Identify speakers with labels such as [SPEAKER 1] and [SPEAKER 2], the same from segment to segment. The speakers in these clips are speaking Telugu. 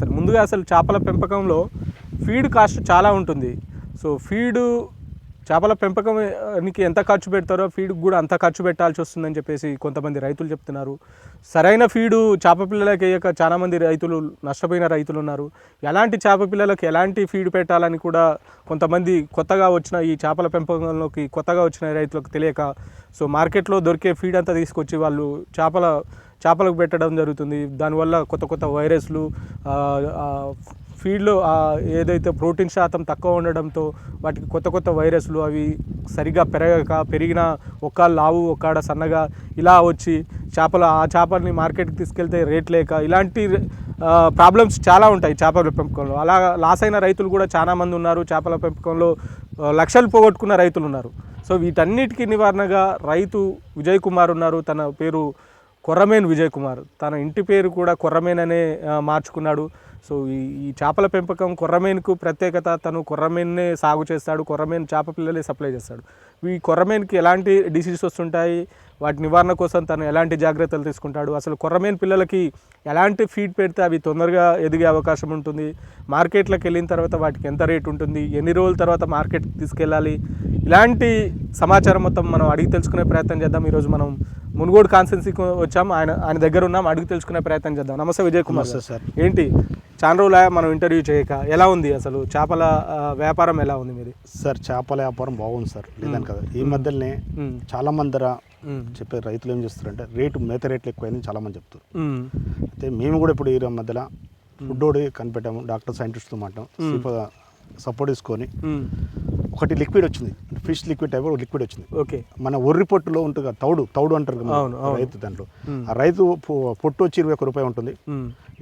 [SPEAKER 1] సరే ముందుగా అసలు చేపల పెంపకంలో ఫీడ్ కాస్ట్ చాలా ఉంటుంది. సో ఫీడు చేపల పెంపకానికి ఎంత ఖర్చు పెడతారో ఫీడ్కి కూడా అంత ఖర్చు పెట్టాల్సి వస్తుందని చెప్పేసి కొంతమంది రైతులు చెప్తున్నారు. సరైన ఫీడు చేప పిల్లలకి వేయక చాలామంది రైతులు నష్టపోయిన రైతులు ఉన్నారు. ఎలాంటి చేప పిల్లలకు ఎలాంటి ఫీడ్ పెట్టాలని కూడా కొంతమంది కొత్తగా వచ్చిన ఈ చేపల పెంపకంలోకి కొత్తగా వచ్చిన రైతులకు తెలియక సో మార్కెట్లో దొరికే ఫీడ్ అంతా తీసుకొచ్చి వాళ్ళు చేపల చేపలకు పెట్టడం జరుగుతుంది. దానివల్ల కొత్త కొత్త వైరస్లు ఫీడ్లో ఏదైతే ప్రోటీన్ శాతం తక్కువ ఉండడంతో వాటికి కొత్త కొత్త వైరస్లు అవి సరిగా పెరగక పెరిగిన ఒక్క లావు ఒక్కాడ సన్నగా ఇలా వచ్చి చేపల ఆ చేపల్ని మార్కెట్కి తీసుకెళ్తే రేట్ లేక ఇలాంటి ప్రాబ్లమ్స్ చాలా ఉంటాయి చేపల పెంపకంలో. అలా లాస్ అయిన రైతులు కూడా చాలామంది ఉన్నారు. చేపల పెంపకంలో లక్షలు పోగొట్టుకున్న రైతులు ఉన్నారు. సో వీటన్నిటికీ నివారణగా రైతు విజయ్ కుమార్ ఉన్నారు. తన పేరు కొర్రమేన్ విజయ్ కుమార్. తన ఇంటి పేరు కూడా కొర్రమేన్ అనే మార్చుకున్నాడు. సో ఈ ఈ చేపల పెంపకం కొర్రమేన్కు ప్రత్యేకత. తను కొర్రమేన్నే సాగు చేస్తాడు. కొర్రమేన్ చేప పిల్లలే సప్లై చేస్తాడు. ఈ కొర్రమేన్కి ఎలాంటి డిసీజెస్ వస్తుంటాయి? వాటి నివారణ కోసం తను ఎలాంటి జాగ్రత్తలు తీసుకుంటాడు? అసలు కొర్రమేన్ పిల్లలకి ఎలాంటి ఫీడ్ పెడితే అవి తొందరగా ఎదిగే అవకాశం ఉంటుంది? మార్కెట్లోకి వెళ్ళిన తర్వాత వాటికి ఎంత రేట్ ఉంటుంది? ఎన్ని రోజుల తర్వాత మార్కెట్కి తీసుకెళ్ళాలి? ఇలాంటి సమాచారం మొత్తం మనం అడిగి తెలుసుకునే ప్రయత్నం చేద్దాం. ఈరోజు మనం మునుగోడు కాన్స్టెన్సీకి వచ్చాం. ఆయన ఆయన దగ్గర ఉన్నాం. అడిగి తెలుసుకునే ప్రయత్నం చేద్దాం. నమస్తే విజయ్ కుమార్ సార్.
[SPEAKER 2] సార్.
[SPEAKER 1] ఏంటి? చాలా రోజులా మనం ఇంటర్వ్యూ చేయక ఎలా ఉంది అసలు? చేపల వ్యాపారం ఎలా ఉంది మీది?
[SPEAKER 2] సార్ చేపల వ్యాపారం బాగుంది సార్. లేదని కదా. ఈ మధ్యలోనే. చాలా మంది. చెప్పే రైతులు ఏం చేస్తారంటే రేటు మేత రేట్లు ఎక్కువైంది చాలా మంది చెప్తారు. అయితే మేము కూడా ఇప్పుడు ఈ మధ్యలో ఫుడ్ ఒకటి కనిపెట్టాము డాక్టర్ సైంటిస్ట్తో మాట్లాం సపోర్ట్ తీసుకొని. ఒకటి లిక్విడ్ వచ్చింది ఫిష్ లిక్విడ్ టైప్ ఒక లిక్విడ్ వచ్చింది
[SPEAKER 1] ఓకే
[SPEAKER 2] మన ఒర్రి పొట్టులో ఉంటుంది తౌడు తౌడు అంటారు. రైతు దాంట్లో. ఆ రైతు పొట్టు వచ్చి ఇరవై ఒక్క రూపాయి ఉంటుంది.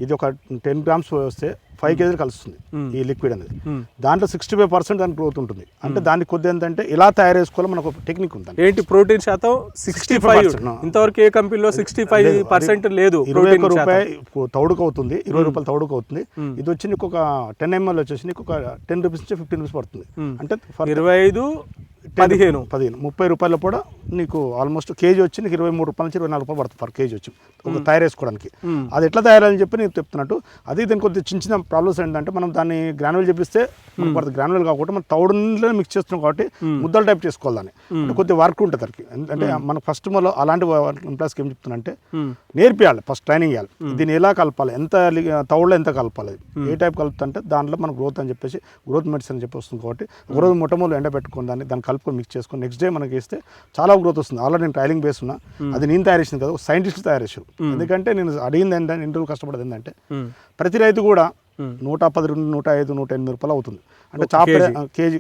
[SPEAKER 2] ఇది ఒక టెన్ గ్రామ్స్ వస్తే ఫైవ్ కేజీలు కలుస్తుంది. ఈ లిక్విడ్ అనేది. దాంట్లో సిక్స్టీ ఫైవ్ పర్సెంట్ దాని గ్రోత్ ఉంటుంది. అంటే దానికి కొద్ది ఏంటంటే ఎలా తయారు చేసుకోవాలో మనకు ఒక టెక్నిక్ ఉంది
[SPEAKER 1] ఏంటి? ప్రోటీన్ శాతం సిక్స్టీ ఫైవ్
[SPEAKER 2] 65%,
[SPEAKER 1] ఇంతవరకు ఏ కంపెనీలో సిక్స్టీ ఫైవ్ పర్సెంట్ లేదు
[SPEAKER 2] ఇరవై ఒక్క రూపాయి తౌడుకు అవుతుంది ఇరవై రూపాయలు తౌడుకు అవుతుంది. ఇది వచ్చి నీకు ఒక టెన్ ఎంఎల్ వచ్చేసి నీకు ఒక టెన్ రూపీస్ నుంచి ఫిఫ్టీన్ రూపీస్ పడుతుంది. అంటే
[SPEAKER 1] ఇరవై ఐదు పదిహేను.
[SPEAKER 2] పదిహేను ముప్పై రూపాయలు కూడా నీకు ఆల్మోస్ట్ కేజీ వచ్చి నీకు ఇరవై మూడు రూపాయల నుంచి ఇరవై నాలుగు రూపాయలు పడుతుంది పర్ కేజీ వచ్చి. ఒక తయారు చేసుకోవడానికి. అది ఎట్లా తయారని చెప్పి నేను చెప్తున్నట్టు అది దీని కొద్దిగా చిన్న చిన్న ప్రాబ్లమ్స్ ఏంటంటే మనం దాన్ని గ్రానువల్ చెప్పిస్తే పడుతుంది. గ్రానువల్ కాకుండా మనం తౌడులో మిక్స్ చేస్తున్నాం కాబట్టి ముద్దలు టైప్ చేసుకోవాలి దాన్ని. అంటే కొద్దిగా వర్క్ ఉంటుంది దానికి. అంటే మన ఫస్ట్ మనలో అలాంటి ఎంప్లాయస్కి ఏం చెప్తున్నా
[SPEAKER 1] మ్మ్.
[SPEAKER 2] నేర్పియాలి ఫస్ట్ ట్రైనింగ్ ఇవ్వాలి దీన్ని ఎలా కలపాలి ఎంత తౌడులో ఎంత కలపాలి ఏ టైప్ కలుపుతుంటే దాంట్లో మన గ్రోత్ అని చెప్పేసి గ్రోత్ మెడిసిన్ అని చెప్పి వస్తుంది కాబట్టి రోజు మొట్టమొదటి ఎండ పెట్టుకొని దాన్ని దాన్ని కలుపుకొని మిక్స్ చేసుకొని నెక్స్ట్ డే మనకి ఇస్తే చాలా గ్రోత్ వస్తుంది ఆల్రెడీ నేను ట్రైలింగ్ బేస్ ఉన్నా అది నేను తయారు చేసింది కదా సైంటిస్ట్ తయారు చేసారు ఎందుకంటే నేను అడిగింది ఏంటంటే ఇంటర్వ్యూ కష్టపడేది ఏంటంటే. ప్రతి రైతు కూడా. నూట పది రెండు నూట ఐదు నూట ఎనిమిది రూపాయలు అవుతుంది అంటే చాప
[SPEAKER 1] కేజీ.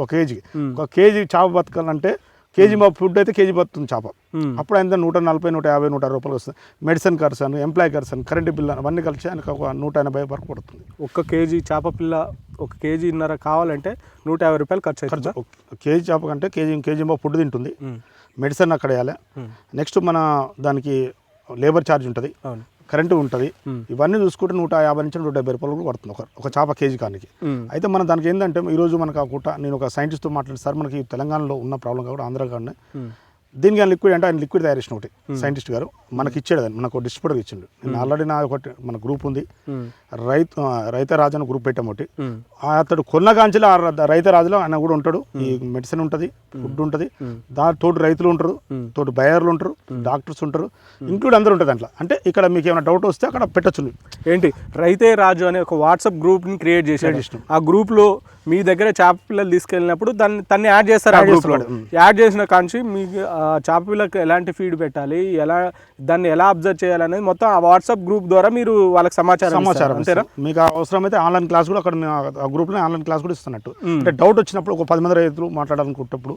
[SPEAKER 2] ఒక కేజీ. ఒక కేజీ చేప బతకాలంటే కేజీ మా ఫుడ్ అయితే కేజీ బతుకుతుంది చేప. అప్పుడు ఎంత? నూట నలభై నూట యాభై నూట రూపాయలు వస్తుంది. మెడిసిన్ ఖర్చు అని ఎంప్లాయ్ ఖర్చు అని కరెంట్ బిల్ అని అవన్నీ కలిసి ఆయనకు ఒక నూట ఎనభై వరకు పడుతుంది.
[SPEAKER 1] ఒక్క కేజీ చేప పిల్ల ఒక కేజీన్నర కావాలంటే నూట యాభై రూపాయలు ఖర్చు
[SPEAKER 2] ఖర్చు. కేజీ చేప కంటే కేజీ కేజీ మా ఫుడ్ తింటుంది. మెడిసిన్ అక్కడ వేయాలి. నెక్స్ట్ మన దానికి లేబర్ ఛార్జ్ ఉంటుంది. కరెంటు ఉంటుంది. ఇవన్నీ చూసుకుంటే నూట యాభై నుంచి నూట డెబ్బై రూపాయలు కూడా పడుతుంది ఒక ఒక చేప కేజీ కానికి. అయితే మనం దానికి ఏంటంటే ఈరోజు మనకు ఆ నేను ఒక సైంటిస్ట్తో మాట్లాడి సార్ మనకి తెలంగాణలో ఉన్న ప్రాబ్లం కాబట్టి ఆంధ్ర కానీ. దీనికి ఆయన లిక్విడ్ అంటే ఆయన లిక్విడ్ తయారు చేసిన ఒకటి సైంటిస్ట్ గారు. మనకి ఇచ్చాడు అది మనకు డిస్ట్రిబ్యూటర్ ఇచ్చిండు. నేను ఆల్రెడీ నా ఒకటి మన గ్రూప్ ఉంది.
[SPEAKER 1] మ్మ్.
[SPEAKER 2] రైతు ఆ, రైత రాజు అని గ్రూప్ పెట్టాము ఒకటి. అతడు కొన్న కాంచెలు ఆ ర- రైత రాజులో ఆయన కూడా ఉంటాడు. ఈ మెడిసిన్ ఉంటుంది ఫుడ్ ఉంటుంది. దాని తోటి రైతులు ఉంటారు తోటి బయర్లు ఉంటారు డాక్టర్స్ ఉంటారు ఇంక్లూడ్ అందరూ ఉంటుంది దాంట్లో. అంటే ఇక్కడ మీకు ఏమైనా డౌట్ వస్తే అక్కడ పెట్టచ్చు.
[SPEAKER 1] ఏంటి? రైతే రాజు అనే ఒక వాట్సాప్ గ్రూప్ని క్రియేట్
[SPEAKER 2] చేసినాం.
[SPEAKER 1] ఆ గ్రూప్లో మీ దగ్గర చేప పిల్లలు తీసుకెళ్ళినప్పుడు దాన్ని తన్ని యాడ్ చేస్తారు ఆ
[SPEAKER 2] Add
[SPEAKER 1] గ్రూప్లో.
[SPEAKER 2] చేస్తాడు. మ్.
[SPEAKER 1] యాడ్ చేసిన కాంచి మీకు ఆ చేప పిల్లలకు ఎలాంటి ఫీడ్ పెట్టాలి ఎలా దాన్ని ఎలా అబ్జర్వ్ చేయాలనేది మొత్తం ఆ వాట్సాప్ గ్రూప్ ద్వారా మీరు వాళ్ళకి సమాచారం.
[SPEAKER 2] సమాచారం
[SPEAKER 1] అంతేనా.
[SPEAKER 2] మీకు అవసరం అయితే ఆన్లైన్ క్లాస్ కూడా అక్కడ ఆ గ్రూప్లో ఆన్లైన్ క్లాస్ కూడా ఇస్తున్నట్టు. అంటే డౌట్ వచ్చినప్పుడు ఒక పది మంది రైతులు మాట్లాడాలనుకున్నప్పుడు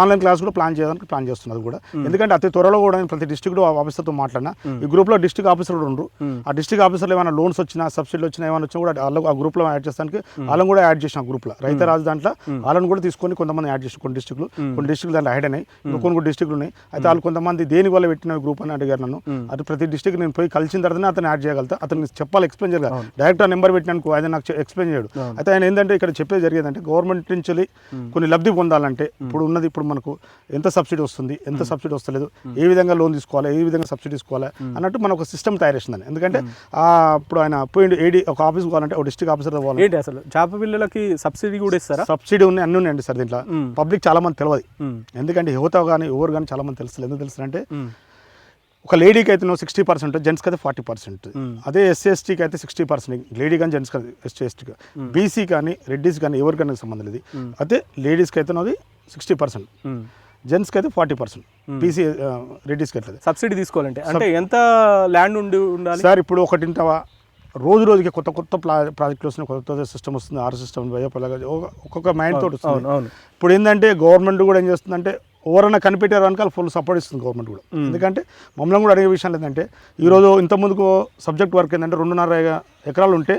[SPEAKER 2] ఆన్లైన్ క్లాస్ కూడా ప్లాన్ చేయడానికి ప్లాన్ చేస్తున్నది కూడా. ఎందుకంటే అతి త్వరలో కూడా నేను ప్రతి డిస్ట్రిక్ట్ ఆఫీసర్తో మాట్లాడినా ఈ గ్రూప్లో డిస్ట్రిక్ట్ ఆఫీసర్ కూడా ఉండరు. ఆ డిస్ట్రిక్ట్ ఆఫీసర్లు ఏమైనా లోన్స్ వచ్చినా సబ్సిడీలు వచ్చినా ఏమైనా వచ్చినా కూడా వాళ్ళు ఆ గ్రూప్లో యాడ్ చేస్తానికి వాళ్ళని కూడా యాడ్ చేసిన గ్రూప్లో అలా రైతు రాజు దాంట్లో వాళ్ళని కూడా తీసుకొని కొంతమంది యాడ్ చేసి కొన్ని డిస్ట్రిక్ట్లు కొన్ని డిస్ట్రిక్ట్ దాంట్లో యాడ్ అయినాయి. కొన్ని కొన్ని డిస్ట్రిక్ట్లు ఉన్నాయి. అయితే వాళ్ళు కొంతమంది దేని వల్ల పెట్టిన గ్రూప్ అని అడిగారు నన్ను. అది ప్రతి డిస్ట్రిక్ట్ నేను పోయి కలిసిన తర్వాతనే అతను యాడ్ చేయగలుగుతా. అతను చెప్పాలి ఎక్స్ప్లెయిన్ చేయాలి డైరెక్ట్ ఆ నెంబర్ పెట్టినాను ఆయన నాకు ఎక్స్ప్లెయిన్ చేయడు. అయితే ఆయన ఏంటంటే ఇక్కడ చెప్పేది జరిగేదంటే గవర్నమెంట్ నుంచి కొన్ని లబ్ధి పొందాలంటే ఇప్పుడు ఉన్నది ఇప్పుడు మనకు ఎంత సబ్సిడీ వస్తుంది ఎంత సబ్సిడీ వస్తలేదు ఏ విధంగా లోన్ తీసుకోవాలి ఏ విధంగా సబ్సిడీ తీసుకోవాలి అన్నట్టు మన ఒక సిస్టమ్ తయారు చేసిందని. ఎందుకంటే ఆ ఇప్పుడు ఆయన పోయిండు ఏడి ఒక ఆఫీస్ పోవాలంటే ఒక డిస్ట్రిక్ట్ ఆఫీసర్
[SPEAKER 1] ఏంటి అసలు? చేప పిల్లలకి సబ్సిడీ కూడా ఇస్తారా?
[SPEAKER 2] సబ్సిడీ ఉన్నాయి అన్నీ ఉన్నాయండి సార్ దీంట్లో. పబ్లిక్ చాలా మంది తెలియదు. ఎందుకంటే యువత కానీ ఎవరు కానీ చాలా మంది తెలుస్తుంది ఎందుకు తెలుస్తుంది
[SPEAKER 1] మ్మ్.
[SPEAKER 2] ఒక లేడీకి అయితే నువ్వు సిక్స్టీ పర్సెంట్ జెంట్స్కి అయితే ఫార్టీ పర్సెంట్. అదే ఎస్సీ ఎస్టీకి అయితే సిక్స్టీ పర్సెంట్ లేడీ కానీ జెంట్స్ కానీ ఎస్టీ ఎస్టీకి బీసీ కానీ రెడ్డిస్ కానీ ఎవరికైనా సంబంధం లేదు. అయితే లేడీస్కి అయితే నాది సిక్స్టీ పర్సెంట్. జెంట్స్కి అయితే ఫార్టీ పర్సెంట్ బీసీ రెడ్డిస్కి అయితే
[SPEAKER 1] సబ్సిడీ తీసుకోవాలంటే. అంటే ఎంత ల్యాండ్ ఉండి ఉండాలి?
[SPEAKER 2] సార్ ఇప్పుడు ఒకటి ఇంతవా రోజు రోజుకి కొత్త కొత్త ప్లా ప్రాజెక్టులు వస్తున్నాయి కొత్త సిస్టమ్ వస్తుంది ఆర్ సిస్టమ్ ఒక్కొక్క మైండ్ తోటి వస్తుంది. ఇప్పుడు ఏంటంటే గవర్నమెంట్ కూడా ఏం చేస్తుందంటే ఎవరైనా కనిపెట్టారు అనుక ఫుల్ సపోర్ట్ ఇస్తుంది గవర్నమెంట్ కూడా. ఎందుకంటే మమ్మల్ని కూడా అడిగే విషయం ఏంటంటే ఈరోజు ఇంత ముందుకు సబ్జెక్ట్ వర్క్ ఏంటంటే రెండున్నర ఎకరాలు ఉంటే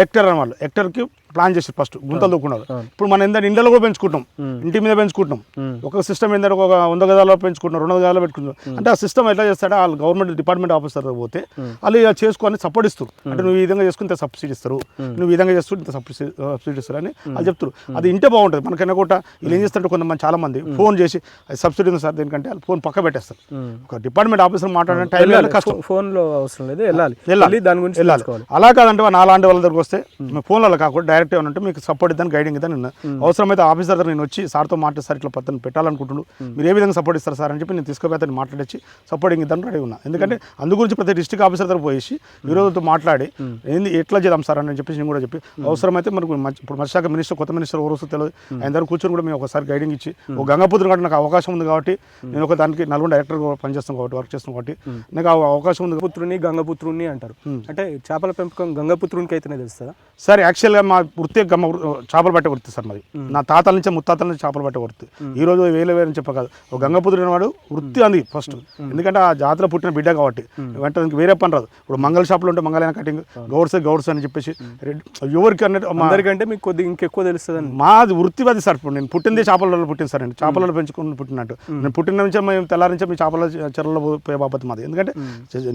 [SPEAKER 2] హెక్టర్ అన్నమాట హెక్టర్కి ప్లాన్ చేసి ఫస్ట్ గుంతలు దూకున్నారు ఇప్పుడు మనం ఏంటంటే ఇండ్లలో కూడా పెంచుకుంటాం ఇంటి మీద పెంచుకుంటాం ఒక సిస్టమ్ ఏంటంటే ఒక వంద గదాల్లో పెంచుకుంటాం రెండు గదాల్లో పెట్టుకుంటాం అంటే ఆ సిస్టమ్ ఎట్లా చేస్తాడో? వాళ్ళు గవర్నమెంట్ డిపార్ట్మెంట్ ఆఫీసర్ పోతే వాళ్ళు ఇలా చేసుకొని సపోర్ట్ ఇస్తారు. అంటే నువ్వు ఈ విధంగా చేసుకుంటే సబ్సిడీ ఇస్తారు. నువ్వు ఈ విధంగా చేస్తుంటే ఇంత సబ్సిడీ సబ్సిడీ ఇస్తారు అని వాళ్ళు చెప్తారు. అది ఇంటే బాగుంటుంది. మనకైనా కూడా వీళ్ళు ఏం చేస్తారంటే కొంతమంది చాలా మంది ఫోన్ చేసి అది సబ్సిడీ ఉంది సార్ దేనికంటే వాళ్ళు ఫోన్ పక్క పెట్టేస్తారు. ఒక డిపార్ట్మెంట్ ఆఫీసర్ మాట్లాడిన టైం కష్టం.
[SPEAKER 1] ఫోన్లో అవసరం లేదు వెళ్ళాలి.
[SPEAKER 2] వెళ్ళాలి.
[SPEAKER 1] వెళ్ళి దాని గురించి
[SPEAKER 2] వెళ్ళాలి. అలా కాదంటే నా లాంటి వాళ్ళ దగ్గరకు వస్తే మీ ఫోన్లలో కాకుండా డైరెక్ట్ ఏమంటే మీకు సపోర్ట్ ఇద్దాను గైడింగ్ ఇద్దాను నిన్న. అవసరమైతే ఆఫీసర్ దగ్గర నేను వచ్చి సార్తో మాట్లాడి సార్ ఇట్లా పత్తను పెట్టాలనుకుంటున్నాను మీరు ఏ విధంగా సపోర్ట్ ఇస్తారు సార్ అని చెప్పి నేను తీసుకుపోయి అతను మాట్లాడొచ్చి సపోర్టింగ్ ఇద్దాను రెడీ ఉన్నా. ఎందుకంటే అందు గురించి ప్రతి డిస్ట్రిక్ట్ ఆఫీసర్ దగ్గర పోయేసి ఈ రోజుతో మాట్లాడి ఏంది ఎట్లా చేద్దాం సార్ అని చెప్పేసి నేను కూడా చెప్పి అవసరమైతే మనకు ఇప్పుడు మత్స్యశాఖ మినిస్టర్ కొత్త మినిస్టర్ వస్తుందో తెలియదు. ఆయన దగ్గర కూర్చొని కూడా మేము ఒకసారి గైడింగ్ ఇచ్చి ఒక గంగాపుత్రుడు కాబట్టి నాకు అవకాశం ఉంది కాబట్టి నేను ఒక దానికి నల్గొండ డైరెక్టర్ పనిచేస్తాను కాబట్టి వర్క్ చేస్తాను కాబట్టి నాకు ఆ అవకాశం ఉంది.
[SPEAKER 1] పుత్రుని గంగపుత్రుని అంటారు. అంటే చేపల పెంపకం గంగపుత్రునికి అయితేనే తెలుస్తుందా
[SPEAKER 2] సార్ యాక్చువల్గా మా వృత్తి గమ్మ చేపలు పట్టే వృత్తి సార్ మాది. నా తాతల నుంచి ముత్తాతల నుంచి చేపలు పట్టే వృత్తి. ఈ రోజు వేలు వేలు అని చెప్పకాదు ఒక గంగపుత్రుడు వాడు వృత్తి అంది ఫస్ట్ ఎందుకంటే ఆ జాతర పుట్టిన బిడ్డ కాబట్టి. వెంటనే వేరే పని రాదు. ఇప్పుడు మంగళ షాపులు ఉంటే మంగళైన కటింగ్ గౌడ్స్ గౌడ్స్ అని చెప్పేసి రెడ్- ఎవరికి అన్నట్టు మా
[SPEAKER 1] అందరికంటే మీకు కొద్దిగా ఇంకెక్కువ తెలుస్తుందని
[SPEAKER 2] మాది వృత్తి అది సార్. ఇప్పుడు నేను పుట్టింది చేపలలో పుట్టింది సార్ నేను. చేపలలో పెంచుకుని పుట్టినట్టు. నేను పుట్టిన నుంచే మేము తెల్లారి నుంచే మీ చేపల చెరలో పోయే బాబత్ మాది. ఎందుకంటే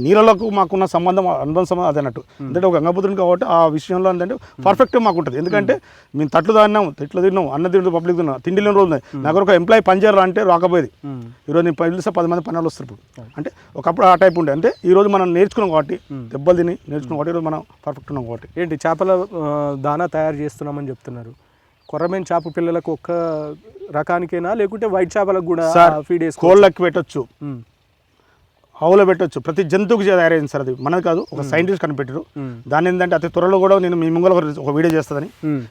[SPEAKER 2] నీళ్ళకు మాకున్న సంబంధం అనుబంధ సంబంధం అదే అన్నట్టు. ఎందుకంటే ఒక గంగపుత్రుని కాబట్టి ఆ విషయంలో ఏంటంటే పర్ఫెక్ట్ మాకు ఉంటుంది. ఎందుకంటే మేము తట్లు తిన్నాం తిట్లు తిన్నాం అన్న తింటూ పబ్లిక్ తిన్నాం తిండి లేని రోజు నాకు ఒక ఎంప్లాయీ పనిచేయాలి అంటే రాకపోయేది. ఈరోజు నేను పిలిస్తే పది మంది పనులు వస్తారు ఇప్పుడు. అంటే ఒకప్పుడు ఆ టైప్ ఉండే. అంటే ఈరోజు మనం నేర్చుకున్నాం కాబట్టి దెబ్బలు తిని నేర్చుకున్నాం కాబట్టి ఈరోజు మనం పర్ఫెక్ట్ ఉన్నాం కాబట్టి.
[SPEAKER 1] ఏంటి చేపల దానా తయారు చేస్తున్నామని చెప్తున్నారు. కొర్రమేన్ చేప పిల్లలకు ఒక్క రకానికేనా? లేకుంటే వైట్ చేపలకు కూడా ఫీడ్ వేసుకో
[SPEAKER 2] కోళ్ళకి పెట్టొచ్చు. ఆవులో పెట్టొచ్చు. ప్రతి జంతువుకి తయారైంది సార్ అది. మనది కాదు ఒక సైంటిస్ట్ కనిపెట్టారు దాని ఏంటంటే అతి త్వరలో కూడా నేను మీ ముంగల ఒక- వీడియో చేస్తుందని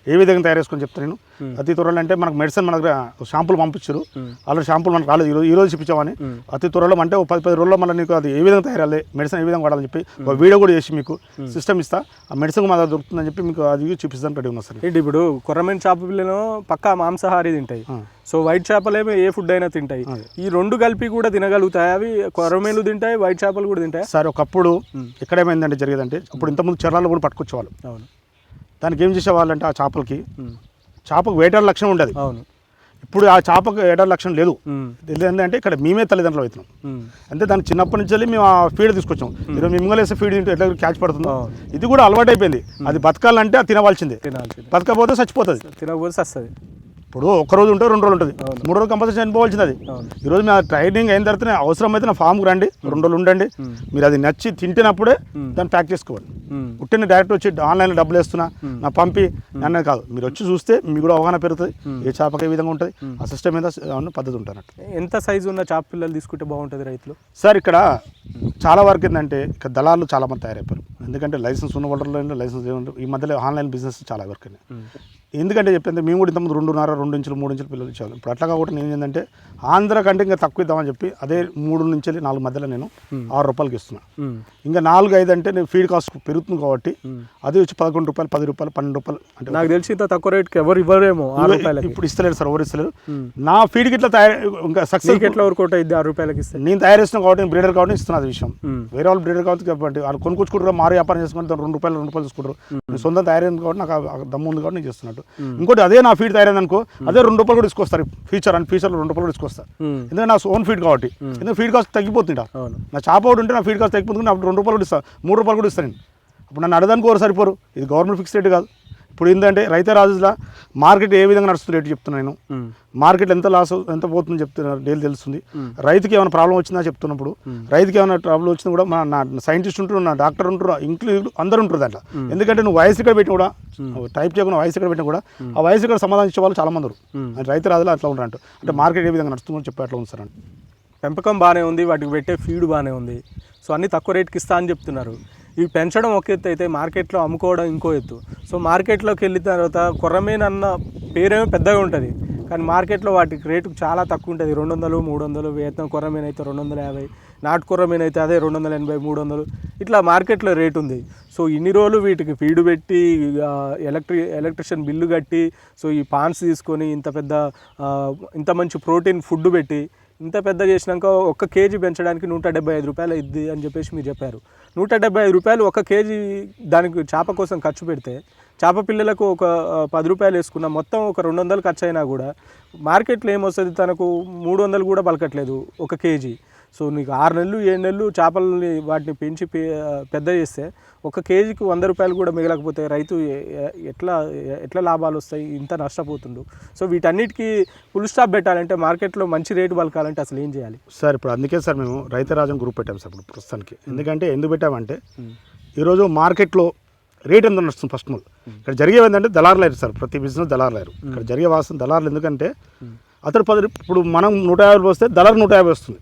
[SPEAKER 2] ఏ విధంగా తయారు చేసుకొని చెప్తాను నేను. అతి త్వరలో అంటే మనకు మెడిసిన్ మన దగ్గర షాంపులు పంపించారు అలా షాంపులు మనకు రాలేదు. ఈరోజు ఈ రోజు చూపించామని అతి త్వరలో అంటే ఒక పది పది రోజుల్లో మళ్ళీ నీకు అది ఏ విధంగా తయారాలి మెడిసిన్ ఏ విధంగా వాడాలని చెప్పి ఒక వీడియో కూడా చేసి మీకు సిస్టమ్ ఇస్తా. ఆ మెడిసిన్ మా దగ్గర దొరుకుతుందని చెప్పి మీకు అది చూపిస్తాను రెడీ ఉన్నా సార్.
[SPEAKER 1] ఏంటి ఇప్పుడు కొర్రమేన్ చేప పిల్లలు పక్కా మాంసాహారి తింటాయి. సో వైట్ చేపలేమో ఏ ఫుడ్ అయినా తింటాయి. ఈ రెండు కలిపి కూడా తినగలుగుతాయి? అవి కొర్రమేన్లు తింటాయి వైట్ చేపలు కూడా తింటాయి?
[SPEAKER 2] సార్ ఒకప్పుడు ఇక్కడ ఏమైందంటే జరిగేదంటే అప్పుడు ఇంతకుముందు చెర్రాలు కూడా పట్టుకొచ్చేవాళ్ళు.
[SPEAKER 1] అవును.
[SPEAKER 2] దానికి ఏం చేసేవాళ్ళంటే ఆ చేపలకి చేపకు వేటాడు లక్షణం ఉండేది.
[SPEAKER 1] అవును.
[SPEAKER 2] ఇప్పుడు ఆ చేపకు వేటాడు లక్షణం లేదు. ఏంటంటే ఇక్కడ మేమే తల్లిదండ్రులు అవుతున్నాం. అంటే దానికి చిన్నప్పటి నుంచి వెళ్ళి మేము ఆ ఫీడ్ తీసుకొచ్చాం. ఈరోజు మేము వేసే ఫీడ్ తింటే ఎట్లా క్యాచ్ పడుతుందో. ఇది కూడా అలవాటు అయిపోయింది అది బతకాలంటే తినవలసిందే. బతకపోతే చచ్చిపోతుంది.
[SPEAKER 1] తినకపోతే వస్తుంది
[SPEAKER 2] ఇప్పుడు ఒక రోజు ఉంటే రెండు రోజులు ఉంటుంది. మూడు రోజులు కంపల్సరీ చనిపోవాల్సింది అది ఈరోజు మేము ట్రైనింగ్ అయిన తర్వాత అవసరమైతే నా ఫామ్కి రండి. రెండు రోజులు ఉండండి. మీరు అది నచ్చి తింటినప్పుడే దాన్ని ప్యాక్ చేసుకోవాలి.
[SPEAKER 1] ఉమ్,
[SPEAKER 2] ఉట్టిన డైరెక్ట్ వచ్చి ఆన్లైన్లో డబ్బులు వేస్తున్నా నా పంపి అన్నది కాదు. మీరు వచ్చి చూస్తే మీకు కూడా అవగాహన పెరుగుతుంది. ఏ చేపకి ఏ విధంగా ఉంటుంది ఆ సిస్టమ్ మీద అన్న పద్ధతి ఉంటుంది
[SPEAKER 1] ఎంత సైజు ఉన్న చేప పిల్లలు తీసుకుంటే బాగుంటుంది రైతులు?
[SPEAKER 2] సార్ ఇక్కడ చాలా వరకు ఏంటంటే ఇక్కడ దళాలు చాలా మంది తయారైపోయారు. ఎందుకంటే లైసెన్స్ ఉన్న వాళ్ళలో లైసెన్స్ వాళ్ళు. ఈ మధ్యలో ఆన్లైన్ బిజినెస్ చాలా వరకు. ఎందుకంటే చెప్పింది మేము కూడా ఇంతకుముందు రెండున్నర రెండు ఇంచులు మూడు ఇంచులు పిల్లలు ఇచ్చేవాళ్ళం. ఇప్పుడు అట్లా కాకుండా నేను ఏంటంటే ఆంధ్ర కంటే ఇంకా తక్కువ ఇద్దామని చెప్పి అదే మూడు నుంచి వెళ్ళి నాలుగు మధ్యలో నేను ఆరు రూపాయలకి ఇస్తున్నా.
[SPEAKER 1] ఉమ్,
[SPEAKER 2] ఇంకా నాలుగు ఐదు అంటే నేను ఫీడ్ కాస్ట్ పెరుగుతుంది కాబట్టి అది వచ్చి పదకొండు రూపాయలు పది రూపాయలు పన్నెండు రూపాయలు అంటే
[SPEAKER 1] నాకు తెలిసి ఇంత తక్కువ రేట్కి ఎవరు ఇవ్వరేమో
[SPEAKER 2] ఇప్పుడు ఇస్తలేరు సార్ ఎవరు ఇస్తలేరు. నా ఫీడ్కి ఇట్లా తయారు ఇంకా సక్సెస్
[SPEAKER 1] ఎట్లా వర్కౌట్ అయింది ఆరు రూపాయలకి
[SPEAKER 2] నేను తయారు చేసిన కాబట్టి బ్రీడర్ కాబట్టి ఇస్తున్నా. అది విషయం. వేరే వాళ్ళు బ్రీడర్ కాబట్టి కాబట్టి వాళ్ళు కొనుక్కొచ్చుకుంటారు మారు వ్యాపారం చేసుకుని రెండు రూపాయలు రెండు రూపాయలు తీసుకుంటారు. నేను సొంతం తయారైంది కాబట్టి నాకు దమ్ము ఉంది కాబట్టి నేను చేస్తున్నట్టు. ఇంకోటి అదే నా ఫీడ్ తయారైంది అనుకో అదే రెండు రూపాయలు కూడా తీసుకొస్తారు ఫీచర్ అండ్ ఫీచర్లో రెండు రూపాయలు కూడా తీసుకొస్తారు. ఎందుకంటే నా ఓన్ ఫీడ్ కాబట్టి. ఎందుకంటే ఫీడ్ కాస్ట్ తగ్గిపోతుంటా నా చేప ఒకటి ఉంటే నా ఫీడ్ కాస్ట్ తగ్గిపోతుంది అప్పుడు రెండు రూపాయలు కూడా ఇస్తాను మూడు రూపాయలు కూడా ఇస్తాను నేను. అప్పుడు నన్ను అడదానికి ఎవరు సరిపోరు? ఇది గవర్నమెంట్ ఫిక్స్ రేట్ కాదు. ఇప్పుడు ఏంటంటే రైతే రాజులా మార్కెట్ ఏ విధంగా నడుస్తుంది రేటు చెప్తున్నా నేను. మార్కెట్ ఎంత లాస్ ఎంత పోతుందో చెప్తున్నారు డైలీ తెలుస్తుంది. రైతుకి ఏమైనా ప్రాబ్లం వచ్చిందా చెప్తున్నప్పుడు రైతుకి ఏమైనా ప్రాబ్లం వచ్చినా కూడా మన నా సైంటిస్ట్ ఉంటారు నా డాక్టర్ ఉంటారు ఇంక్లూడ్ అందరూ ఉంటారు దాంట్లో. ఎందుకంటే నువ్వు వయసు ఇక్కడ పెట్టిన కూడా టైప్ చేయకుండా వయసు ఇక్కడ పెట్టినా కూడా ఆ వయసు ఇక్కడ సమాధానం ఇచ్చే వాళ్ళు చాలా మంది రైతు రాజులు అట్లా ఉంటారంట అంటే. మార్కెట్ ఏ విధంగా నడుస్తుందో చెప్పి అట్లా ఉంది సార్ అంటే.
[SPEAKER 1] పెంపకం బాగానే ఉంది వాటికి పెట్టే ఫీడ్ బాగానే ఉంది. సో అన్నీ తక్కువ రేట్కి ఇస్తా అని చెప్తున్నారు. ఇవి పెంచడం ఒక ఎత్తు అయితే మార్కెట్లో అమ్ముకోవడం ఇంకో ఎత్తు. సో మార్కెట్లోకి వెళ్ళిన తర్వాత కొర్రమీన్ అన్న పేరేమో పెద్దగా ఉంటుంది. కానీ మార్కెట్లో వాటికి రేటు చాలా తక్కువ ఉంటుంది. రెండు వందలు మూడు వందలు వేతనం కొర్రమీన్ అయితే రెండు వందల యాభై నాటు కొర్రమీన్ అయితే అదే రెండు వందల ఎనభై మూడు వందలు ఇట్లా మార్కెట్లో రేట్ ఉంది. సో ఇన్ని రోజులు వీటికి ఫీడ్ పెట్టి ఎలక్ట్రి ఎలక్ట్రిషియన్ బిల్లు కట్టి సో ఈ పాన్స్ తీసుకొని ఇంత పెద్ద ఇంత మంచి ప్రోటీన్ ఫుడ్ పెట్టి ఇంత పెద్ద చేసినాక ఒక్క కేజీ పెంచడానికి నూట డెబ్బై ఐదు రూపాయలు అయింది అని చెప్పేసి మీరు చెప్పారు. నూట డెబ్బై ఐదు రూపాయలు ఒక కేజీ దానికి చేప కోసం ఖర్చు పెడితే చేప పిల్లలకు ఒక పది రూపాయలు వేసుకున్న మొత్తం ఒక రెండు వందలు ఖర్చు అయినా కూడా మార్కెట్లో ఏమొస్తుంది? తనకు మూడు వందలు కూడా పలకట్లేదు ఒక కేజీ. సో నీకు ఆరు నెలలు ఏడు నెలలు చేపలని వాటిని పెంచి పెద్ద చేస్తే ఒక కేజీకి వంద రూపాయలు కూడా మిగలకపోతే రైతు ఎట్లా ఎట్లా లాభాలు వస్తాయి? ఇంత నష్టపోతుండు. సో వీటన్నిటికీ ఫుల్ స్టాప్ పెట్టాలంటే మార్కెట్లో మంచి రేటు పలకాలంటే అసలు ఏం చేయాలి?
[SPEAKER 2] సార్ ఇప్పుడు అందుకే సార్ మేము రైతరాజం గ్రూప్ పెట్టాం సార్ ఇప్పుడు ప్రస్తుతానికి. ఎందుకంటే ఎందుకు పెట్టామంటే ఈరోజు మార్కెట్లో రేట్ ఎంత నడుస్తుంది ఫస్ట్ ఆల్ ఇక్కడ జరిగేది ఏంటంటే దళారులు అయ్యారు సార్ ప్రతి బిజినెస్ దళారులు. అయ్యారు ఇక్కడ జరిగే వాస్తవం దళారులు ఎందుకంటే అతడు పది ఇప్పుడు మనం నూట యాభై వస్తే దళారు నూట యాభై వస్తుంది.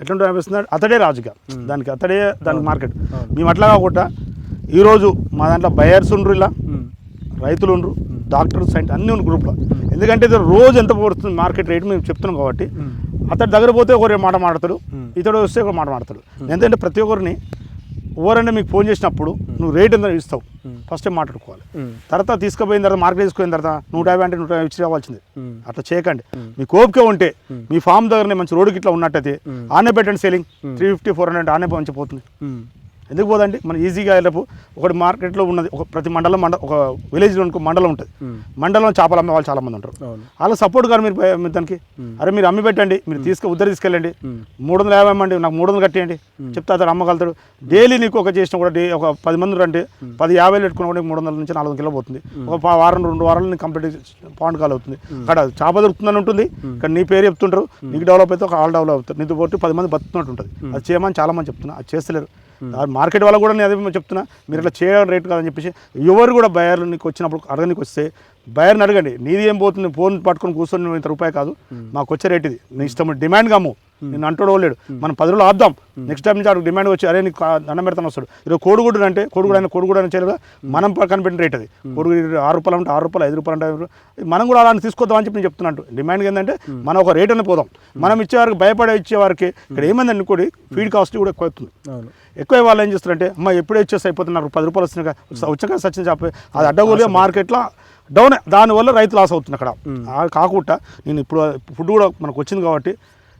[SPEAKER 2] ఎట్లా నూట యాభై వస్తుంది అతడే రాజుగా. దానికి అతడే దానికి మార్కెట్. మేము అట్లా కాకుండా ఈరోజు మా దాంట్లో బయర్స్ ఉండ్రు ఇలా. రైతులు ఉండ్రు డాక్టర్ సైంట్ అన్నీ ఉన్న గ్రూప్లో. ఎందుకంటే ఇది రోజు ఎంత పడుతుంది మార్కెట్ రేట్ మేము చెప్తున్నాం కాబట్టి. అతడి దగ్గర పోతే ఒకరు మాట మాడతాడు ఇతడు వస్తే ఒక మాట మాడతాడు ఎందుకంటే ప్రతి ఒక్కరిని ఎవరైనా మీకు ఫోన్ చేసినప్పుడు నువ్వు రేట్ ఎంత ఇస్తావు? ఫస్ట్ టైం మాట్లాడుకోవాలి. తర్వాత తీసుకుపోయిన తర్వాత మార్కెట్ తీసుకుపోయిన తర్వాత నూట యాభై అంటే నూట యాభై ఇచ్చి రావాల్సింది. అట్లా చేయకండి. మీకు ఓపిక ఉంటే మీ ఫామ్ దగ్గరనే మంచి రోడ్డుకి ఇట్లా ఉన్నట్టయితే ఆనే పెట్టండి selling three fifty four hundred ఆనే మంచి పోతుంది. ఎందుకు పోదండి? మన ఈజీగా వెళ్ళపు ఒకటి మార్కెట్లో ఉన్నది ఒక ప్రతి మండలం మండ ఒక విలేజ్లో అనుకో మండలం ఉంటుంది. మండలం చేపలు అమ్మే వాళ్ళు చాలా మంది ఉంటారు అలా సపోర్ట్ గారు మీరు దానికి. అరే మీరు అమ్మి పెట్టండి మీరు తీసుకు ఉద్దరు తీసుకెళ్ళండి. మూడు వందల యాభై అమ్మండి నాకు మూడు వందలు కట్టేయండి చెప్తే అతను అమ్మగలుగుతాడు. డైలీ నీకు ఒక చేసిన కూడా డే ఒక పది మంది రండి. పది యాభై పెట్టుకున్న కూడా మూడు వందల నుంచి నాలుగు వందల కిలో పోతుంది. ఒక వారం రెండు వారాలు నీకు కంప్లీట్ పాయింట్ కాల్ అవుతుంది. అక్కడ చేప దొరుకుతుందని ఉంటుంది. ఇక్కడ నీ పేరు చెప్తుంటారు. నీకు డెవలప్ అయితే ఒక ఆల్ డెవలప్ అవుతారు నీతో పోటీ పది మంది బతుకుతున్నట్టు ఉంటుంది. అది చేయమని చాలా మంది చెప్తున్నా అది చేస్తలేరు. మార్కెట్ వల్ల కూడా నేను అదే చెప్తున్నా మీరు ఇట్లా చేయడం రేట్ కాదని చెప్పేసి ఎవరు కూడా బయర్లు నీకు వచ్చినప్పుడు అడగనికి వస్తే బయర్ని అడగండి నీది ఏం పోతుంది ఫోన్ పట్టుకొని కూర్చొని ఇంత రూపాయి కాదు మాకు వచ్చే రేట్ ఇది. నీ ఇష్టం డిమాండ్ కమ్ము నేను అంటాడు లేడు. మనం పది రోజులు ఆపుదాం. నెక్స్ట్ టైం నుంచి ఆడికి డిమాండ్ వచ్చి అరే నీకు దండం పెడతాను వస్తాడు. ఈరోజు కోడిగుడ్డు అంటే కోడిగుడు అయినా కోడిగుడు అయినా చేయగా మనం ప- కనిపెట్టిన రేట్ అది. కోడిగుడు ఆరు రూపాయలు అంటే ఆరు రూపాయలు ఐదు రూపాయలు అంటే ఐదు రూపాయలు. మనం కూడా అలాంటి తీసుకొద్దాం అని చెప్పి నేను చెప్తున్నాను డిమాండ్ ఏంటంటే మనం ఒక రేట్ అని పోదాం మనం ఇచ్చేవారికి భయపడే ఇచ్చేవారికి ఇక్కడ ఏమైంది అనుకోండి ఫీడ్ కాస్ట్ కూడా ఎక్కువ అవుతుంది. ఎక్కువ వాళ్ళు ఏం చేస్తారంటే అమ్మ ఎప్పుడే ఇచ్చేసి అయిపోతుంది? నాకు పది రూపాయలు వస్తున్నాయి వచ్చాక సచిన చెప్పి అది అడ్డగోలుగా మార్కెట్లో డౌన్. దానివల్ల రైతు లాస్ అవుతుంది అక్కడ. కాకుండా నేను ఇప్పుడు ఫుడ్ కూడా మనకు వచ్చింది కాబట్టి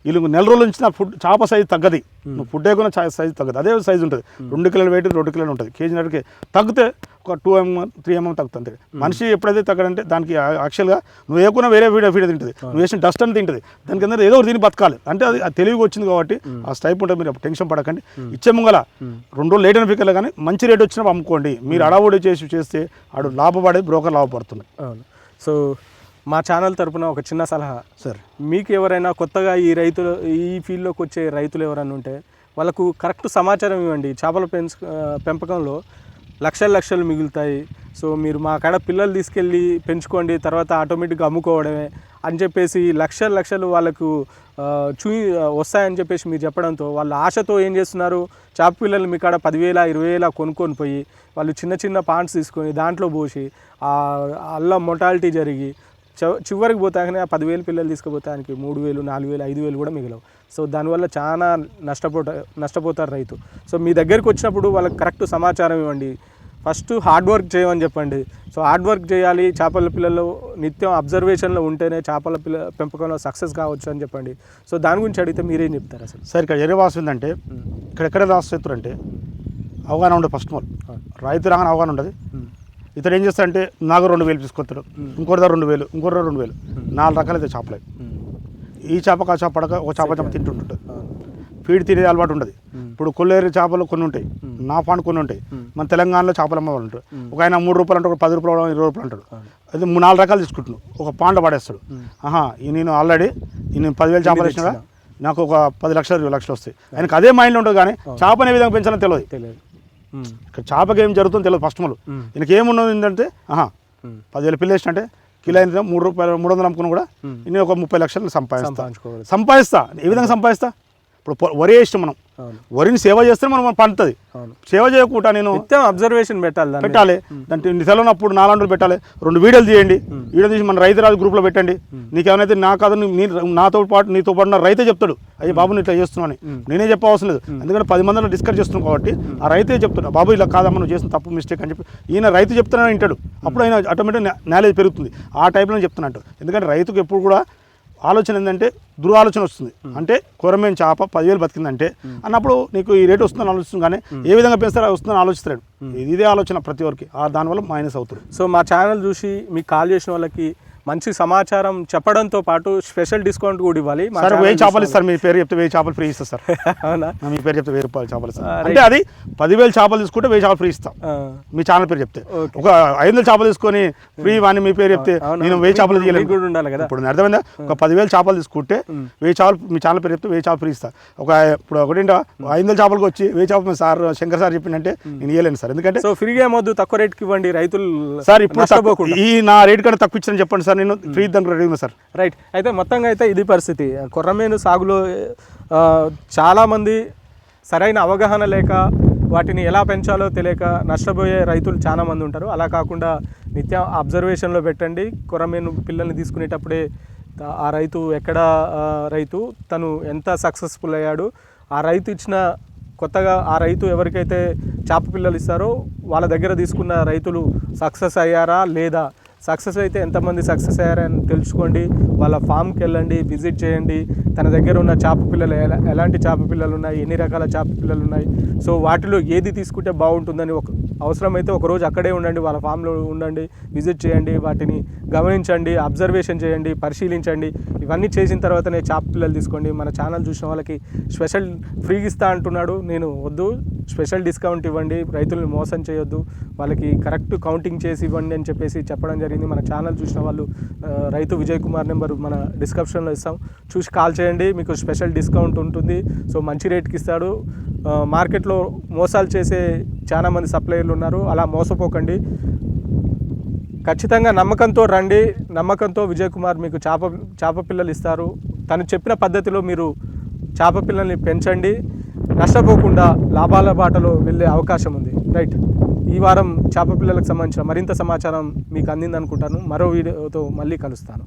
[SPEAKER 2] వీళ్ళు నెల రోజుల నుంచి నా ఫుడ్ చేప సైజు తగ్గది. నువ్వు ఫుడ్ వేయకుండా సైజు తగ్గదు. అదే సైజు ఉంటుంది. రెండు కిలోల వెయిట్ రెండు కిలోలు ఉంటుంది. కేజీ నడికి తగ్గితే ఒక టూ ఎంఎం త్రీ ఎంఎం తగ్గుతుంది మనిషి ఎప్పుడైతే తగ్గడంటే దానికి యాక్చువల్గా నువ్వు వేయకుండా వేరే ఫీడ్ ఫీడ్ తింటుంది. నువ్వు వేసిన డస్ట్ అని తింటుంది. దానికి అందరూ ఏదో ఒకటి తిని బతకాలి. అంటే అది ఆ తెలివిగా వచ్చింది కాబట్టి ఆ స్టైప్ ఉంటుంది మీరు టెన్షన్ పడకండి. ఇచ్చే ముంగల రెండు రోజులు లేట్ అనిపించాలి కానీ మంచి రేట్ వచ్చినప్పుడు అమ్ముకోండి. మీరు అడవుడి చేసి చేస్తే ఆడు లాభపడే బ్రోకర్ లాభపడుతున్నాడు
[SPEAKER 1] అవును. సో మా ఛానల్ తరపున ఒక చిన్న సలహా.
[SPEAKER 2] సార్.
[SPEAKER 1] మీకు ఎవరైనా కొత్తగా ఈ రైతులు ఈ ఫీల్డ్లోకి వచ్చే రైతులు ఎవరైనా ఉంటే వాళ్ళకు కరెక్ట్ సమాచారం ఇవ్వండి. చేపల పెంచ పెంపకంలో లక్షలు లక్షలు మిగులుతాయి. సో మీరు మా కాడ పిల్లలు తీసుకెళ్ళి పెంచుకోండి తర్వాత ఆటోమేటిక్గా అమ్ముకోవడమే అని చెప్పేసి లక్షలు లక్షలు వాళ్ళకు చూ వస్తాయని చెప్పేసి మీరు చెప్పడంతో వాళ్ళ ఆశతో ఏం చేస్తున్నారు? చేప పిల్లలు మీ కాడ పదివేల ఇరవై వేల కొనుక్కొని పోయి వాళ్ళు చిన్న చిన్న పాంట్స్ తీసుకొని దాంట్లో పోసి అల్లం మొటాలిటీ జరిగి చివరికి పోతాకనే ఆ పదివేలు పిల్లలు తీసుకుపోతానికి మూడు వేలు నాలుగు వేలు ఐదు వేలు కూడా మిగలవు. సో దానివల్ల చాలా నష్టపోతా నష్టపోతారు రైతు. సో మీ దగ్గరికి వచ్చినప్పుడు వాళ్ళకి కరెక్ట్ సమాచారం ఇవ్వండి. ఫస్ట్ హార్డ్ వర్క్ చేయమని చెప్పండి. సో హార్డ్ వర్క్ చేయాలి. చేపల పిల్లలు నిత్యం అబ్జర్వేషన్లో ఉంటేనే చేపల పిల్ల పెంపకంలో సక్సెస్ కావచ్చు అని చెప్పండి. సో దాని గురించి అడిగితే మీరేం చెప్తారు అసలు?
[SPEAKER 2] సార్ ఇక్కడ ఎరే వాసు ఏంటంటే ఇక్కడ ఎక్కడ రాస్తారు అంటే అవగాహన ఉండదు ఫస్ట్ ఆల్. రైతు రాగానే అవగాహన ఉండదు. ఇతడు ఏం చేస్తాడంటే నాకు రెండు వేలు తీసుకొస్తాడు. ఇంకోటి రెండు వేలు ఇంకోటి రెండు వేలు. నాలుగు రకాలు అయితే చేపలు. ఈ చేపకు ఆ చేప పడక ఒక చేప చేప తింటుంటుంది ఫీడ్ తినే అలవాటు ఉండదు. ఇప్పుడు కొల్లేరు చేపలు కొన్ని ఉంటాయి. నా పాండ్ కొన్ని ఉంటాయి. మన తెలంగాణలో చేపలు అమ్మ వాళ్ళు ఉంటారు. ఒక ఆయన మూడు రూపాయలు అంటాడు ఒక పది రూపాయలు ఇరవై రూపాయలు అంటాడు. అది నాలుగు రకాలు తీసుకుంటున్నాడు ఒక పాండ పడేస్తాడు. ఆహా ఈ నేను ఆల్రెడీ నేను పదివేలు చేపలు వేసినా నాకు ఒక పది లక్షలు ఇరవై లక్షలు వస్తాయి. ఆయనకు అదే మైండ్లో ఉంటుంది కానీ చేపని విధంగా పెంచాలని తెలియదు. ఇక్కడ చేపకి ఏం జరుగుతుందో తెలియదు ఫస్ట్ మళ్ళీ. ఈయనకి ఏమున్నది ఏంటంటే ఆహా. పదివేల పిల్ల వేసినంటే కిలో అయిన మూడు రూపాయలు మూడు వందలు అమ్ముకుని కూడా నేను ఒక ముప్పై లక్షలు సంపాదిస్తా. సంపాదిస్తా. ఏ విధంగా సంపాదిస్తా? ఇప్పుడు వరి వేస్తాం మనం. వరిని సేవ చేస్తే మనం పండుతుంది. సేవ చేయకుండా నేను
[SPEAKER 1] అబ్జర్వేషన్ పెట్టాలి
[SPEAKER 2] పెట్టాలి. దాంట్లో సెలవునప్పుడు నాలుగు రోజులు పెట్టాలి. రెండు వీడియోలు తీయండి. వీడియో తీసి మన రైతు రాజు గ్రూప్లో పెట్టండి. నీకేమైనా నా కాదు నాతో పాటు నీతో పాటు నా రైతే చెప్తాడు. అయ్యి బాబు నేను ఇట్లా చేస్తున్నాను నేనే చెప్పవలసిన లేదు. ఎందుకంటే పది మందిలో డిస్కస్ చేస్తున్నాం కాబట్టి ఆ రైతే చెప్తాడు బాబు ఇలా కాదమ్మా నువ్వు చేసిన తప్పు మిస్టేక్ అని చెప్పి. ఈయన రైతు చెప్తున్నాను వింటాడు. అప్పుడు ఆయన ఆటోమేటిక్ నాలెడ్జ్ పెరుగుతుంది. ఆ టైప్లో చెప్తున్నట్టు ఎందుకంటే రైతుకు ఎప్పుడు కూడా ఆలోచన ఏంటంటే దురాలోచన వస్తుంది. అంటే కూరమేం చేప పదివేలు బతికిందంటే అన్నప్పుడు నీకు ఈ రేటు వస్తుందని ఆలోచిస్తుంది కానీ ఏ విధంగా పెంచుతారో వస్తుందని ఆలోచిస్తాడు ఇది ఇదే ఆలోచన ప్రతి ఒక్కరికి. ఆ దానివల్ల మైనస్ అవుతుంది.
[SPEAKER 1] సో మా ఛానల్ చూసి మీకు కాల్ చేసిన వాళ్ళకి మంచి సమాచారం చెప్పడంతో పాటు స్పెషల్ డిస్కౌంట్ కూడా ఇవ్వాలి.
[SPEAKER 2] సార్ వెయ్యి చేపలు ఇస్తారు మీ పేరు చెప్తే వెయ్యి చేపలు ఫ్రీ ఇస్తారు సార్.
[SPEAKER 1] అవునా?
[SPEAKER 2] మీ పేరు చెప్తే వెయ్యి రూపాయలు చేపలు ఇస్తారు అంటే అది పదివేలు చేపలు తీసుకుంటే వెయ్యి చేపలు ఫ్రీ ఇస్తాం. మీ ఛానల్ పేరు చెప్తే. ఒక ఐదు వందల చేపలు తీసుకొని ఫ్రీ వాని మీ పేరు చెప్తే నేను వెయ్యి చేపలు
[SPEAKER 1] మీకు
[SPEAKER 2] తీయలేను.
[SPEAKER 1] కూడా ఉండాలి కదా?
[SPEAKER 2] ఇప్పుడు అర్థమైందా? ఒక పదివేలు చేపలు తీసుకుంటే వెయ్యి చేపలు మీ ఛానల్ పేరు చెప్తే వెయ్యి చేపలు ఫ్రీ ఇస్తా. ఒక ఇప్పుడు ఒకటి ఐదు వందల చేపలకు వచ్చి వెయ్యి చేపలు సార్ శంకర్ సార్ చెప్పిందంటే నేను ఇవ్వలేను సార్. ఎందుకంటే
[SPEAKER 1] సో ఫ్రీగా ఏమొద్దు తక్కువ రేట్కి ఇవ్వండి రైతులు
[SPEAKER 2] సార్ ఇప్పుడు ఈ నా రేట్ కంటే తక్కువ ఇచ్చిన చెప్పండి సార్. నేను ఫ్రీ దానికి రెడీ ఉన్నా సార్.
[SPEAKER 1] రైట్. అయితే మొత్తంగా అయితే ఇది పరిస్థితి. కొర్రమేను సాగులో చాలామంది సరైన అవగాహన లేక వాటిని ఎలా పెంచాలో తెలియక నష్టపోయే రైతులు చాలామంది ఉంటారు. అలా కాకుండా నిత్యం అబ్జర్వేషన్లో పెట్టండి. కొర్రమేను పిల్లల్ని తీసుకునేటప్పుడే ఆ రైతు ఎక్కడ రైతు తను ఎంత సక్సెస్ఫుల్ అయ్యాడు ఆ రైతు ఇచ్చిన కొత్తగా ఆ రైతు ఎవరికైతే చేప పిల్లలు ఇస్తారో వాళ్ళ దగ్గర తీసుకున్న రైతులు సక్సెస్ అయ్యారా లేదా సక్సెస్ అయితే ఎంతమంది సక్సెస్ అయ్యారని తెలుసుకోండి. వాళ్ళ ఫామ్కి వెళ్ళండి విజిట్ చేయండి. తన దగ్గర ఉన్న చేప పిల్లలు ఎలా ఎలాంటి చేప పిల్లలు ఉన్నాయి ఎన్ని రకాల చేప పిల్లలు ఉన్నాయి. సో వాటిలో ఏది తీసుకుంటే బాగుంటుందని ఒక అవసరమైతే ఒక రోజు అక్కడే ఉండండి వాళ్ళ ఫామ్లో ఉండండి విజిట్ చేయండి వాటిని గమనించండి అబ్జర్వేషన్ చేయండి పరిశీలించండి. ఇవన్నీ చేసిన తర్వాతనే చేప పిల్లలు తీసుకోండి. మన ఛానల్ చూసిన వాళ్ళకి స్పెషల్ ఫ్రీగా ఇస్తా అంటున్నాడు. నేను వద్దు స్పెషల్ డిస్కౌంట్ ఇవ్వండి రైతులను మోసం చేయొద్దు వాళ్ళకి కరెక్ట్ కౌంటింగ్ చేసి ఇవ్వండి అని చెప్పేసి చెప్పడం జరిగింది. మన ఛానల్ చూసిన వాళ్ళు రైతు విజయ్ కుమార్ నెంబర్ మన డిస్క్రిప్షన్లో ఇస్తాం. చూసి కాల్ చేయండి మీకు స్పెషల్ డిస్కౌంట్ ఉంటుంది. సో మంచి రేట్కి ఇస్తాడు. మార్కెట్లో మోసాలు చేసే చాలా మంది సప్లయర్లు ఉన్నారు. అలా మోసపోకండి. ఖచ్చితంగా నమ్మకంతో రండి. నమ్మకంతో విజయ్ కుమార్ మీకు చేప చేప పిల్లలు ఇస్తారు. తను చెప్పిన పద్ధతిలో మీరు చేప పిల్లల్ని పెంచండి. నష్టపోకుండా లాభాల బాటలో వెళ్ళే అవకాశం ఉంది. రైట్. ఈ వారం చేప పిల్లలకు సంబంధించిన మరింత సమాచారం మీకు అందిందనుకుంటాను. మరో వీడియోతో మళ్ళీ కలుస్తాను.